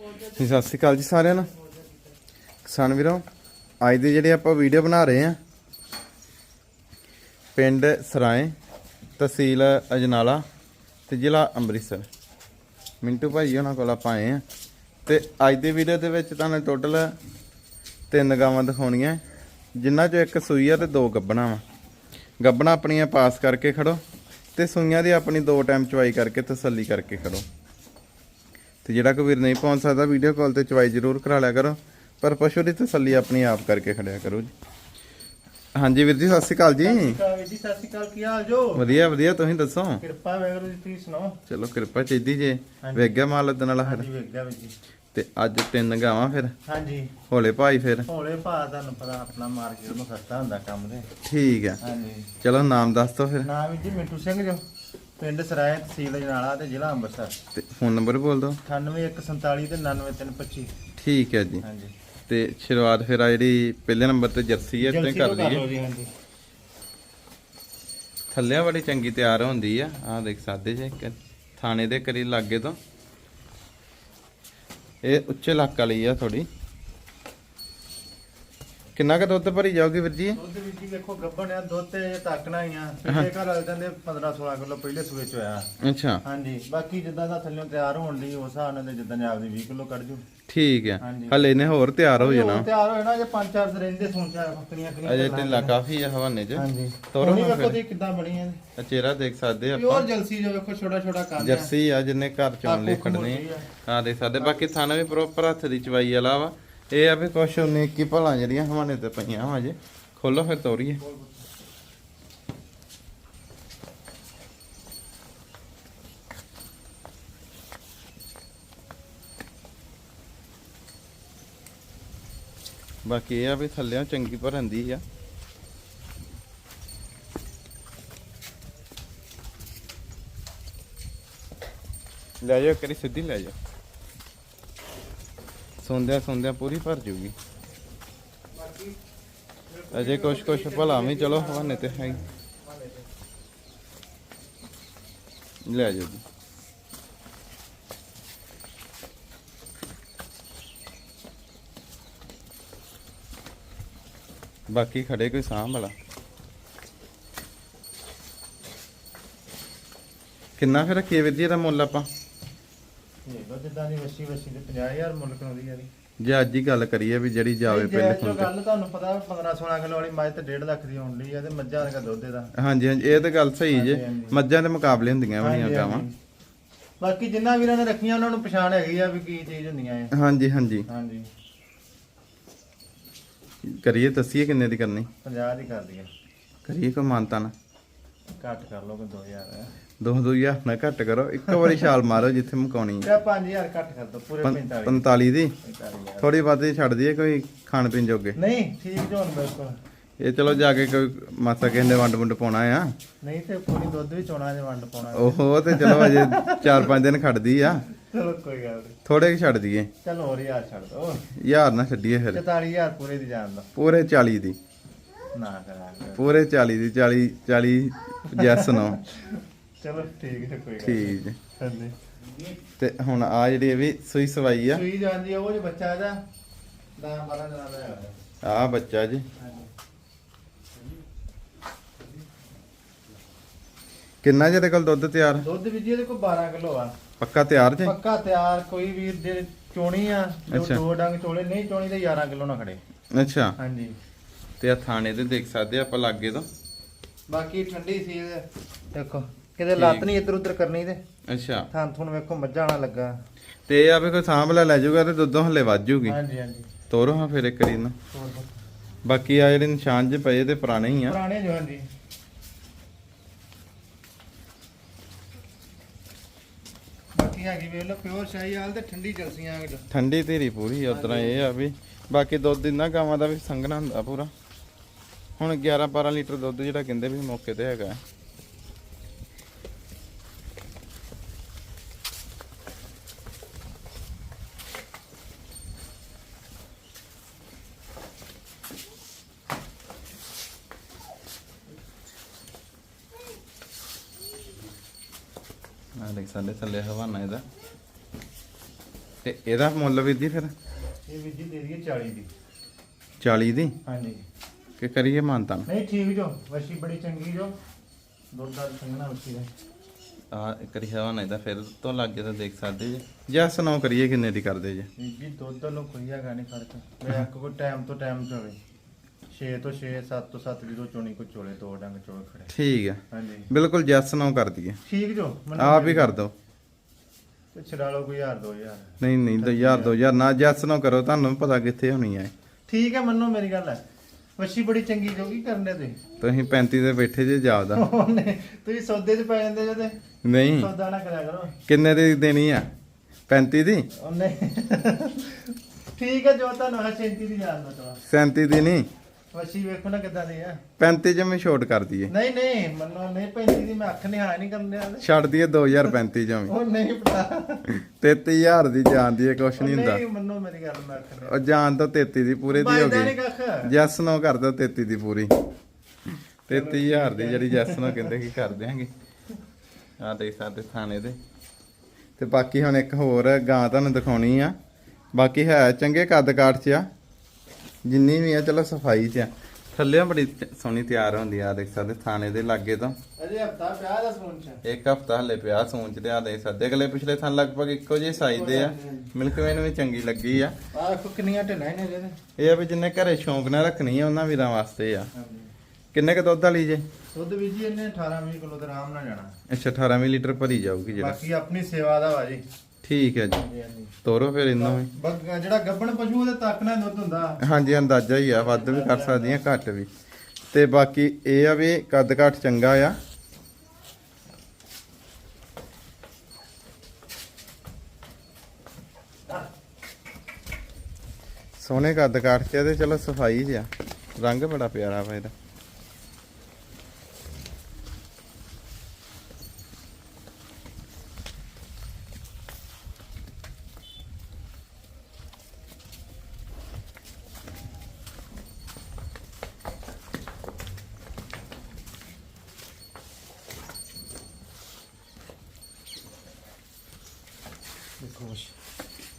ਜੀ, ਸਤਿ ਸ਼੍ਰੀ ਅਕਾਲ ਜੀ ਸਾਰਿਆਂ ਨੂੰ। ਕਿਸਾਨ ਵੀਰੋ ਅੱਜ ਦੀ ਜਿਹੜੀ ਆਪਾਂ ਵੀਡੀਓ ਬਣਾ ਰਹੇ ਆ ਪਿੰਡ ਸਰਾਏ ਤਹਿਸੀਲ ਅਜਨਾਲਾ ਤੇ ਜ਼ਿਲ੍ਹਾ ਅੰਮ੍ਰਿਤਸਰ। ਮਿੰਟੂ ਭਾਈ ਉਹਨਾਂ ਕੋਲ ਆਪਾਂ ਆਏ ਆ ਤੇ ਅੱਜ ਦੀ ਵੀਡੀਓ ਦੇ ਵਿੱਚ ਤੁਹਾਨੂੰ ਟੋਟਲ ਤਿੰਨ ਗਾਵਾਂ ਦਿਖਾਉਣੀਆਂ। ਜਿਨ੍ਹਾਂ ਚੋਂ ਇੱਕ ਸੂਈ ਆ ਤੇ ਦੋ ਗੱਬਣਾ ਵਾ। ਗੱਬਣਾ ਆਪਣੀਆਂ ਪਾਸ ਕਰਕੇ ਖੜੋ ਤੇ ਸੂਈਆਂ ਦੀ ਆਪਣੀ ਦੋ ਟਾਈਮ ਚਵਾਈ ਕਰਕੇ ਤਸੱਲੀ ਕਰਕੇ ਖੜੋ। ਤੇ ਜਿਹੜਾ ਕੋਈ ਵੀਰ ਨਹੀਂ ਪਹੁੰਚ ਸਕਦਾ ਵੀਡੀਓ ਕਾਲ ਤੇ ਚਵਾਈ ਜ਼ਰੂਰ ਕਰਾ ਲਿਆ ਕਰੋ। ਪਰ ਪਸ਼ੂ ਦੀ ਤਸੱਲੀ ਆਪਣੀ ਆਪ ਕਰਕੇ ਖੜਿਆ ਕਰੋ ਜੀ। ਹਾਂਜੀ ਵੀਰ ਜੀ ਸਤਿ ਸ਼੍ਰੀ ਅਕਾਲ ਜੀ। ਕਾਵੇ ਜੀ ਸਤਿ ਸ਼੍ਰੀ ਅਕਾਲ ਕੀ ਹਾਲ ਜੋ? ਵਧੀਆ ਵਧੀਆ ਤੁਸੀਂ ਦੱਸੋ? ਕਿਰਪਾ ਵੈਗਰੂ ਜੀ ਤੁਸੀਂ ਸੁਣਾਓ? ਚਲੋ ਕਿਰਪਾ ਚਾਹੀਦੀ ਜੇ। ਹਾਂਜੀ। ਵੇਖ ਗਿਆ ਮਾਲ ਦੇ ਨਾਲ ਜੀ। ਤੇ ਅੱਜ ਤਿੰਨ ਗਾਵਾਂ ਫਿਰ। ਹਾਂਜੀ। ਹੋਲੇ ਭਾਈ ਫਿਰ। ਭੋਲੇ ਭਾ ਤੁਹਾਨੂੰ ਪਤਾ ਆਪਣਾ ਮਾਰਕੀਟ ਨੂੰ ਸਸਤਾ ਹੁੰਦਾ ਕੰਮ ਦੇ। ਠੀਕ ਆ ਹਾਂਜੀ। ਚਲੋ ਨਾਮ ਦੱਸ ਦੋ ਫਿਰ। ਨਾਮ ਜੀ ਮਿੰਟੂ ਸਿੰਘ ਜੋ। ਪਿੰਡ ਸਰਾਏ ਤਹਿਸੀਲ ਜਨਾਲਾ ਤੇ ਜ਼ਿਲ੍ਹਾ ਅੰਮ੍ਰਿਤਸਰ। ਤੇ ਫੋਨ ਨੰਬਰ ਬੋਲ ਦੋ 98147 ਤੇ 99325 ਠੀਕ ਹੈ ਜੀ। ਹਾਂਜੀ। ਤੇ ਸ਼ੁਰੂਆਤ ਫਿਰ ਆ ਜਿਹੜੀ ਪਹਿਲੇ ਨੰਬਰ ਤੇ ਜਰਸੀ ਹੈ ਤੇ ਕਰ ਲਈਏ। ਥੱਲਿਆਂ ਬੜੀ ਚੰਗੀ ਤਿਆਰ ਹੁੰਦੀ ਆ। ਆਹ ਦੇਖ ਸਕਦੇ ਜੇ ਥਾਣੇ ਦੇ ਕਰੀ ਲਾਗੇ ਤੋਂ। ਇਹ ਉੱਚੇ ਇਲਾਕਾ ਲਈ ਆ ਥੋੜੀ ਕਿੰਨਾ ਕੁ ਦੁੱਧ ਭਰੀ ਜਾਓਗੀ ਵੀਰ ਜੀ? ਦੁੱਧ ਵੀ ਜੀ ਵੇਖੋ ਗੱਬਣ ਆ ਦੁੱਧ ਤੇ ਤਾਕਣਾ ਹੀ ਆ। ਪਿਛਲੇ ਘਰ ਵਾਲੇ ਦੇ 15 16 ਕਿਲੋ ਪਹਿਲੇ ਸੂਏ ਚ ਹੋਇਆ। ਅੱਛਾ। ਹਾਂਜੀ ਬਾਕੀ ਜਿੱਦਾਂ ਦਾ ਥੱਲੇ ਤਿਆਰ ਹੋਣ ਲਈ ਉਸ ਹਿਸਾਬ ਨਾਲ ਤੇ ਜਿੱਦਾਂ ਆਪਦੀ 20 ਕਿਲੋ ਕੱਢ ਜੂ। ਠੀਕ ਆ। ਹਾਂਜੀ। ਹਲੇ ਨੇ ਹੋਰ ਤਿਆਰ ਹੋ ਜਾਣਾ। ਤਿਆਰ ਹੋਏ ਨਾ ਜੇ ਪੰਜ ਚਾਰ ਦਿਨ ਰਹਿੰਦੇ ਸੋਚਾ ਬੱਕਰੀਆਂ ਕਰੀਆਂ ਅਜੇ ਢਿੱਲਾ ਕਾਫੀ ਆ ਹਵਾਨੇ 'ਚ। ਹਾਂਜੀ। ਤੋਰੋ ਤੋਰੋ ਵੇਖੋ। ਜੀ ਕਿੱਦਾਂ ਬਣੀ ਹੈ ਆ ਚਿਹਰਾ ਦੇਖ ਸਕਦੇ ਪਿਓਰ ਆਪਾਂ। ਜਲਸੀ ਜੋ ਵੇਖੋ ਛੋਟਾ ਛੋਟਾ ਕੰਮ ਜਰਸੀ ਆ ਜਿੰਨੇ ਘਰ ਚੋਂ ਮੋਟੀ ਆ। ਆ ਦੇਖ ਸਕਦੇ। ਬਾਕੀ ਥਾਣਾ ਵੀ ਪ੍ਰੋਪਰ ਹੱਥ ਦੀ ਚਵਾਈ ਵਾਲਾ ਵਾ। ਇਹ ਆ ਵੀ ਕੁਛ ਉਹਨੇ ਭਲਾ ਜਿਹੜੀਆਂ ਹਵਾਨੇ ਤੇ ਪਈਆਂ ਵਾ ਜੇ। ਖੋਲੋ ਫਿਰ ਤੋਰੀਏ ਬਾਕੀ ਇਹ ਆ ਵੀ ਥੱਲਿਆਂ ਚੰਗੀ ਭਰੰਦੀ ਆ। ਲੈ ਜਾਓ ਕਰੀ ਸਿੱਧੀ ਲੈ ਜਾਓ। ਸੌਂਦਿਆਂ ਸੌਂਦਿਆਂ ਪੂਰੀ ਭਰ ਜੂਗੀ। ਅਜੇ ਕੁਛ ਕੁਛ ਭਲਾ ਵੀ ਚਲੋ ਹਵਾਨੇ ਤੇ ਹੈ। ਲੈ ਜਾਓ ਜੀ। ਬਾਕੀ ਖੜੇ ਕੋਈ ਸਾਂਭ ਵਾਲਾ? ਕਿੰਨਾ ਫਿਰ ਰੱਖੀਏ ਵੀਰ ਜੀ ਇਹਦਾ ਮੁੱਲ ਆਪਾਂ? ਇਹ ਲੋ ਜਿੱਦਾਂ ਦੀ ਵਸੀ ਵਸੀ ਦੇ 50000 ਮੁੱਲ ਕਰਾਉਂਦੀ ਯਾਰੀ ਜੇ। ਅੱਜ ਹੀ ਗੱਲ ਕਰੀਏ ਵੀ ਜਿਹੜੀ ਜਾਵੇ ਪਹਿਲੇ ਫੋਨ ਤੇ ਗੱਲ ਤੁਹਾਨੂੰ ਪਤਾ 15 16 ਕਿਲੋ ਵਾਲੀ ਮੱਝ ਤੇ 1.5 ਲੱਖ ਦੀ ਆਉਣ ਲਈ ਆ ਤੇ ਮੱਝਾਂ ਦਾ ਦੁੱਧ ਇਹਦਾ। ਹਾਂਜੀ ਹਾਂਜੀ ਇਹ ਤਾਂ ਗੱਲ ਸਹੀ ਜੇ। ਮੱਝਾਂ ਦੇ ਮੁਕਾਬਲੇ ਹੁੰਦੀਆਂ ਹਾਂਜੀ, ਗਾਵਾਂ। ਬਾਕੀ ਜਿੰਨਾ ਵੀਰਾਂ ਨੇ ਰੱਖੀਆਂ ਉਹਨਾਂ ਨੂੰ ਪਛਾਣ ਹੈਗੀ ਆ ਵੀ ਕੀ ਚੀਜ਼ ਹੁੰਦੀਆਂ ਆ ਹਾਂਜੀ ਹਾਂਜੀ। ਹਾਂਜੀ। ਕਰੀਏ ਦੱਸੀਏ ਕਿੰਨੇ ਦੀ ਕਰਨੀ? 50 ਦੀ ਕਰ ਦਈਏ। ਕਰੀਏ ਕੋਈ ਮਾਨਤਾ ਨਾ ਘੱਟ ਕਰ ਲਓ ਕਿ 2000 ਦੋ ਦੋ ਹਜ਼ਾਰ ਨਾ ਘੱਟ ਕਰੋ। ਇੱਕ ਵਾਰੀ ਛਾਲ ਮਾਰੋ ਜਿੱਥੇ ਮੁਕਾਉਣੀ ਹੈ। ਤੇ 5000 ਘੱਟ ਕਰ ਦੋ ਪੂਰੇ 45 45 ਦੀ? 45000 ਥੋੜੀ ਬਾਤੀ ਛੱਡ ਦਈਏ ਕੋਈ ਖਾਣ ਪੀਣ ਜੋਗੇ? ਨਹੀਂ ਠੀਕ ਜੋ ਹੁਣ ਬਿਲਕੁਲ ਇਹ ਚਲੋ ਜਾ ਕੇ ਕੋਈ ਕਿਸੇ ਨੇ ਵੰਡ ਵੰਡ ਪਾਉਣਾ ਆ। ਨਹੀਂ ਤੇ ਪੂਰੀ ਦੁੱਧ ਵੀ ਚੋਣਾ ਜੇ ਵੰਡ ਪਾਉਣਾ। ਓਹੋ ਤੇ ਚਲੋ ਅਜੇ 4-5 ਦਿਨ ਖੜਦੀ ਆ। ਚਲੋ ਕੋਈ ਗੱਲ ਨਹੀਂ ਥੋੜੇ ਛੱਡ ਦਈਏ। ਚਲੋ ਹੋਰ ਯਾਰ ਛੱਡ ਦੋ ਹਜ਼ਾਰ ਨਾ ਛੱਡੀਏ ਫਿਰ। 44000 ਪੂਰੇ ਦੀ ਜਾਣ ਦੋ। ਪੂਰੇ 40 ਦੀ। ਨਾ ਕਰਾਂਗੇ। ਪੂਰੇ 40 ਦੀ 40 40 ਜੈਸ ਨੋ। ਚਲੋ ਠੀਕ ਹੈ ਕੋਈ ਗੱਲ ਠੀਕ ਹਾਂਜੀ। ਤੇ ਹੁਣ ਆ ਜਿਹੜੀ ਇਹ ਵੀ ਸੂਈ ਸਵਾਈ ਆ। ਸੂਈ ਜਾਂਦੀ ਆ ਉਹ ਜੇ ਬੱਚਾ ਇਹਦਾ 10 12 ਦਿਨਾਂ ਦਾ ਹੋਇਆ। ਆ ਬੱਚਾ ਜੀ। ਕਿੰਨਾ ਜਿਹਦੇ ਕੋਲ ਦੁੱਧ ਤਿਆਰ? ਦੁੱਧ ਵੀ ਜੀ ਇਹਦੇ ਕੋਲ 12 ਕਿਲੋ ਆ। ਪੱਕਾ ਤਿਆਰ ਜੇ? ਪੱਕਾ ਤਿਆਰ ਕੋਈ ਵੀਰ ਜੇ ਚੋਣੀ ਆ ਜੋ ਅੱਛਾ। ਦੋ ਡੰਗ ਚੋਲੇ ਨਹੀਂ ਚੋਣੀ ਤੇ 11 ਕਿਲੋ ਨਾ ਖੜੇ। ਅੱਛਾ। ਹਾਂਜੀ। ਤੇ ਆ ਥਾਣੇ ਤੇ ਦੇਖ ਸਕਦੇ ਆ ਆਪਾਂ ਲਾਗੇ ਤੋਂ। ਬਾਕੀ ਠੰਡੀ ਸੀ ਇਹ ਦੇਖੋ। ਕਿਤੇ ਲੱਤ ਨਹੀਂ ਇੱਧਰ ਉੱਧਰ ਕਰਨੀ ਤੇ। ਅੱਛਾ। ਥਾਂ ਤੁਹਾਨੂੰ ਵੇਖੋ ਮੱਝਾਂ ਵਾਲਾ ਲੱਗਾ। ਤੇ ਇਹ ਆ ਵੀ ਕੋਈ ਸਾਂਭ ਲੈ ਜਾਊਗਾ ਤੇ ਦੁੱਧੋਂ ਹੱਲੇ ਵੱਧ ਜੂਗੀ। ਹਾਂਜੀ ਹਾਂਜੀ। ਤੋਰੋ ਹਾਂ ਫਿਰ ਇੱਕ ਵਾਰੀ ਨਾ। ਬਾਕੀ ਆ ਜਿਹੜੇ ਨਿਸ਼ਾਨ ਜੇ ਪਏ ਤੇ ਪੁਰਾਣੇ ਹੀ ਆ। ਪੁਰਾਣੇ ਜੋ ਹਾਂਜੀ। ਬਾਕੀ ਹੈਗੀ ਵੇਖ ਲਓ ਪਿਓਰ ਸ਼ਾਹੀ ਹਾਲ ਤੇ ਠੰਡੀ ਜਲਸੀਆਂ ਆ ਠੰਡੀ ਧੀਰੀ ਪੂਰੀ ਉਤਰਾ ਇਹ ਆ ਵੀ। ਬਾਕੀ ਦੁੱਧ ਇੰਨਾ ਗਾਵਾਂ ਦਾ ਵੀ ਸੰਘਣਾ ਹੁੰਦਾ ਪੂਰਾ। ਹੁਣ 11 12 ਲੀਟਰ ਦੁੱਧ ਜਿਹੜਾ ਕਹਿੰਦੇ ਵੀ ਮੌਕੇ ਤੇ ਹੈਗਾ। ਆ ਦੇਖ ਸਾਡੇ ਥੱਲੇ ਹਵਾਨਾ ਇਹਦਾ। ਤੇ ਇਹਦਾ ਮੁੱਲ ਵੀਰ ਜੀ ਫਿਰ? ਇਹ ਵੀਰ ਜੀ ਦੇ ਦਈਏ 40 ਦੀ। 40 ਦੀ? ਹਾਂਜੀ। ਕਿ ਕਰੀਏ ਮਾਨਤਾ ਨਹੀਂ ਠੀਕ ਜੋ ਵਸ਼ੀ ਬੜੀ ਚੰਗੀ ਜੋ। ਦੁੱਧ ਦਾ ਸੰਗਣਾ ਵਸ਼ੀ ਦਾ। ਆ ਕਰੀ ਹਵਾ ਨਹੀਂ ਤਾਂ ਫਿਰ ਤੋਂ ਲੱਗੇ ਤਾਂ ਦੇਖ ਸਕਦੇ ਜੇ। ਜਾਂ ਸੁਣਾਓ ਕਰੀਏ ਕਿੰਨੇ ਦੀ ਕਰਦੇ ਜੇ। ਵੀਰ ਜੀ ਦੁੱਧ ਦਾ ਲੋ ਕੋਈ ਹੈਗਾ ਨਹੀਂ ਫ਼ਰਕ। ਮੈਂ ਇੱਕ ਕੋ ਟਾਈਮ ਤੋਂ ਟਾਈਮ ਚੋਵੇ 6 ਤੋਂ 6 7 ਤੋਂ 7 ਜਦੋਂ ਚੋਣੀ ਕੋ ਚੋਲੇ ਦੋ ਡੰਗ ਚੋਲ ਖੜੇ। ਠੀਕ ਆ ਹਾਂਜੀ। ਬਿਲਕੁਲ ਜੈਸ ਸੁਣਾਓ ਕਰ ਦਈਏ। ਠੀਕ ਜੋ ਆਪ ਹੀ ਕਰ ਦੋ। ਤੇ ਛਡਾ ਲਓ ਕੋਈ ਹਜ਼ਾਰ ਦੋ ਹਜ਼ਾਰ। ਨਹੀਂ ਨਹੀਂ ਦੋ ਹਜ਼ਾਰ ਦੋ ਹਜ਼ਾਰ ਨਾ ਜੈਸ ਸੁਣਾਓ ਕਰੋ ਤੁਹਾਨੂੰ ਵੀ ਪਤਾ ਕਿੱਥੇ ਹੋਣੀ ਹੈ ਠੀਕ ਹੈ ਮੰਨੋ ਮੇਰੀ ਗੱਲ ਹੈ। ਵਸ਼ੀ ਬੜੀ ਚੰਗੀ ਜੋ ਕੀ ਕਰਨੇ ਤੁਸੀਂ। ਤੁਸੀਂ 35 ਦੇ ਬੈਠੇ ਜੇ ਜਾਪਦਾ ਉਹਨੇ ਤੁਸੀਂ ਸੌਦੇ 'ਚ ਪੈ ਜਾਂਦੇ ਜਦੇ ਨਹੀਂ। ਸੌਦਾ ਨਾ ਕਰਿਆ ਕਰੋ। ਕਿੰਨੇ ਦੀ ਦੇਣੀ ਆ? 35 ਦੀ? ਉਹਨੇ ਠੀਕ ਹੈ ਜੋ ਤੁਹਾਨੂੰ ਹੈ 37 ਦੀ ਜਾਨ ਦਾ ਤਵਾ 37 ਦੀ ਨਹੀਂ। ਵਸ਼ੀ ਵੇਖੋ ਨਾ ਕਿੱਦਾਂ ਦੀ ਆ। 35 ਚ ਮੈਂ ਛੋਟ ਕਰ ਦਈਏ ਨਹੀਂ ਨਹੀਂ ਮੰਨੋ ਨਹੀਂ 35 ਦੀ ਮੈਂ ਅੱਖ ਨਿਹਾ ਨਹੀਂ ਕਰਨ ਦਿਆ ਛੱਡ ਦਈਏ 2035 ਚ ਵੀ ਉਹ ਨਹੀਂ ਪਤਾ। 33000 ਦੀ ਜਾਨ ਦੀ ਕੁਛ ਨਹੀਂ ਹੁੰਦਾ। ਨਹੀਂ ਮੰਨੋ ਮੇਰੀ ਗੱਲ ਮੈਂ ਅੱਖ ਉਹ ਜਾਨ ਤਾਂ 33 ਦੀ ਪੂਰੇ ਦੀ ਹੋ ਗਈ। ਜੈਸ ਨੋ ਕਰ ਦੋ 33 ਦੀ ਪੂਰੀ। 33000 ਦੀ ਜਿਹੜੀ ਜੈਸ ਨੋ ਕਹਿੰਦੇ ਕੀ ਕਰ ਦਿਆਂਗੇ। ਆ ਦੇਖ ਸਕਦੇ ਥਾਣੇ ਦੇ। ਤੇ ਬਾਕੀ ਹੁਣ ਇੱਕ ਹੋਰ ਗਾਂ ਤੁਹਾਨੂੰ ਦਿਖਾਉਣੀ ਆ। ਬਾਕੀ ਹੈ ਚੰਗੇ ਕੱਦ ਕਾਠ ਚ ਆ। ਜਿੰਨੀ ਵੀ ਆ ਚਲੋ ਸਫ਼ਾਈ ਚ ਆ। ਥੱਲੇ ਬੜੀ ਚ- ਸੋਹਣੀ ਤਿਆਰ ਹੁੰਦੀ ਆ ਦੇਖ ਸਕਦੇ ਥਾਣੇ ਦੇ ਲਾਗੇ ਤੋਂ। ਅਜੇ ਹਫਤਾ ਪਿਆ ਦਾ ਸੋਨ ਚ? ਇੱਕ ਹਫਤਾ ਹਲੇ ਪਿਆ ਸੂੰਚ ਤੇ ਆ ਦੇਖ ਸਕਦੇ ਅਗਲੇ ਪਿਛਲੇ ਥਾਂ ਲਗਭਗ ਇੱਕੋ ਜਿਹੇ ਸਾਈਜ਼ ਦੇ ਆ। ਮਿਲਕ ਵੇ ਚੰਗੀ ਲੱਗੀ ਆ। ਕੋ ਕਿੰਨੀਆਂ ਢਿੱਲਾਂ ਨੇ ਜਿਹਦੇ ਇਹ ਆ ਵੀ ਜਿੰਨੇ ਘਰੇ ਸ਼ੌਂਕ ਨਾਲ ਰੱਖਣੀ ਆ ਉਹਨਾਂ ਵੀਰਾਂ ਵਾਸਤੇ ਆ। ਕਿੰਨੇ ਕ ਦੁੱਧ ਵਾਲੀ ਜੇ? ਦੁੱਧ ਵੀ ਜੀ ਇਹਨੇ 18 20 ਕਿਲੋ ਤੇ ਆਰਾਮ ਨਾਲ ਜਾਣਾ। ਅੱਛਾ 18 ਮਿਲੀਲੀਟਰ ਭਰੀ ਜਾਊਗੀ ਜਿਹੜਾ। ਬਾਕੀ ਆਪਣੀ ਸੇਵਾ ਦਾ ਵਾ ਜੀ। ਠੀਕ ਹੈ ਜੀ। ਤੋਰੋ ਫਿਰ ਇਹਨੂੰ ਵੀ। ਜਿਹੜਾ ਗੱਬਣ ਪਸ਼ੂ ਉਹਦੇ ਤੱਕ ਨਾ ਦੁੱਧ ਹੁੰਦਾ। ਹਾਂਜੀ ਅੰਦਾਜ਼ਾ ਹੀ ਆ ਵੱਧ ਵੀ ਕਰ ਸਕਦੀਆਂ ਘੱਟ ਵੀ। ਤੇ ਬਾਕੀ ਇਹ ਆ ਵੀ ਕੱਦ ਘੱਟ ਚੰਗਾ ਆ। ਸੋਹਣੇ ਕੱਦ ਕਾਠ ਚ ਆ ਤੇ ਚਲੋ ਸਫ਼ਾਈ ਜਿਆ ਰੰਗ ਬੜਾ ਪਿਆਰਾ ਵਾ ਇਹਦਾ।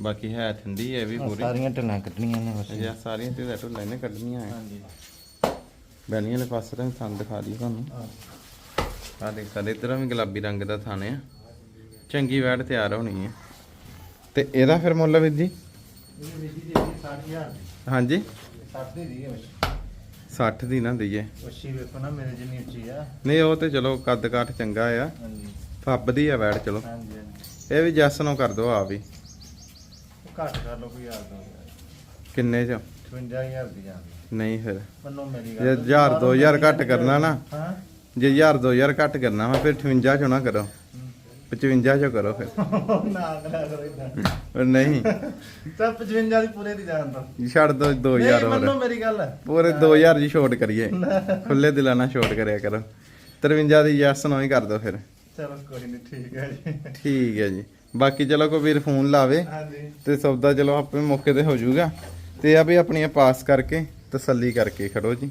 ਬਾਕੀ ਹੈ ਠੰਡੀ ਹੈ ਵੀ ਪੂਰੀ। ਸਾਰੀਆਂ ਢਿੱਲਾਂ ਕੱਢਣੀਆਂ ਨੇ ਬਸ। ਅਜਾ ਸਾਰੀਆਂ ਤੇ ਢੁੱਲਾਂ ਨੇ ਕੱਢਣੀਆਂ ਆ ਹਾਂਜੀ। ਬੈਲੀਆਂ ਵਾਲੇ ਪਾਸੇ ਤਾਂ ਥਣ ਦਿਖਾ ਦੀ ਤੁਹਾਨੂੰ। ਆ ਦੇਖ ਸਾਡੇ ਇਧਰ ਵੀ ਗੁਲਾਬੀ ਰੰਗ ਦਾ ਥਣ ਆ। ਚੰਗੀ ਵੈੜ ਤਿਆਰ ਹੋਣੀ ਹੈ। ਤੇ ਇਹਦਾ ਫਿਰ ਮੁੱਲ ਵੀਰ ਜੀ? ਇਹ ਵਿਧੀ ਦੇ 60000 ਦੀ। ਹਾਂਜੀ। 60 ਦੀ ਦੀ ਹੈ 60 ਦੀ ਨਾ ਦਈਏ। ਵਸ਼ੀ ਵੇਖੋ ਨਾ ਮੇਰੇ ਜਿੰਨੀ ਉੱਚੀ ਆ। ਨਹੀਂ ਉਹ ਤੇ ਚਲੋ ਕੱਦ ਕਾਠ ਚੰਗਾ ਆ। ਹਾਂਜੀ। ਫੱਬਦੀ ਆ ਵੈੜ ਚਲੋ। ਹਾਂਜੀ ਇਹ ਵੀ ਜੈਸ ਨੂੰ ਕਰ ਦੋ ਆ ਵੀ ਘੱਟ ਕਰ ਲਓ ਕੋਈ ਯਾਰ ਦੋ ਕਿੰਨੇ ਚ? 55000 ਦੀ ਜਾਂਦੀ ਨਹੀਂ ਫਿਰ। ਮੰਨੋ ਮੇਰੀ ਜੇ 1000 2000 ਘੱਟ ਕਰਨਾ ਨਾ ਹਾਂ? ਜੇ 1000 2000 ਘੱਟ ਕਰਨਾ ਵਾ ਫਿਰ 58 ਚੋਂ ਨਾ ਕਰੋ। 55 ਚੋਂ ਕਰੋ ਫਿਰ। ਨਾ ਕਰਾ ਕਰੋ ਇਦਾਂ ਪਰ ਨਹੀਂ। ਤਾਂ 55 ਦੀ ਪੂਰੇ ਦੀ ਜਾਣ ਦੋ। ਛੱਡ ਦੋ 2000 ਨਹੀਂ ਹੋਰ। ਮੰਨੋ ਮੇਰੀ ਗੱਲ। ਪੂਰੇ 2000 ਦੀ ਛੋਟ ਕਰੀਏ। ਖੁੱਲੇ ਦਿਲਾਂ ਨਾਲ ਛੋਟ ਕਰਿਆ ਕਰੋ। 53 ਦੀ ਯੈਸ ਨੋ ਹੀ ਕਰ ਦੋ ਫਿਰ। ਚਲੋ ਕੋਈ ਨਹੀਂ ਠੀਕ ਹੈ ਜੀ। ਠੀਕ ਹੈ ਜੀ। ਬਾਕੀ ਚਲੋ ਕੋਈ ਵੀਰ ਫੋਨ ਲਾਵੇ ਹਾਂਜੀ। ਤੇ ਸੌਦਾ ਚਲੋ ਆਪੇ ਮੌਕੇ ਤੇ ਹੋ ਜਾਊਗਾ। ਤੇ ਆ ਵੀ ਆਪਣੀਆਂ ਪਾਸ ਕਰਕੇ ਤਸੱਲੀ ਕਰਕੇ ਖੜੋ ਜੀ।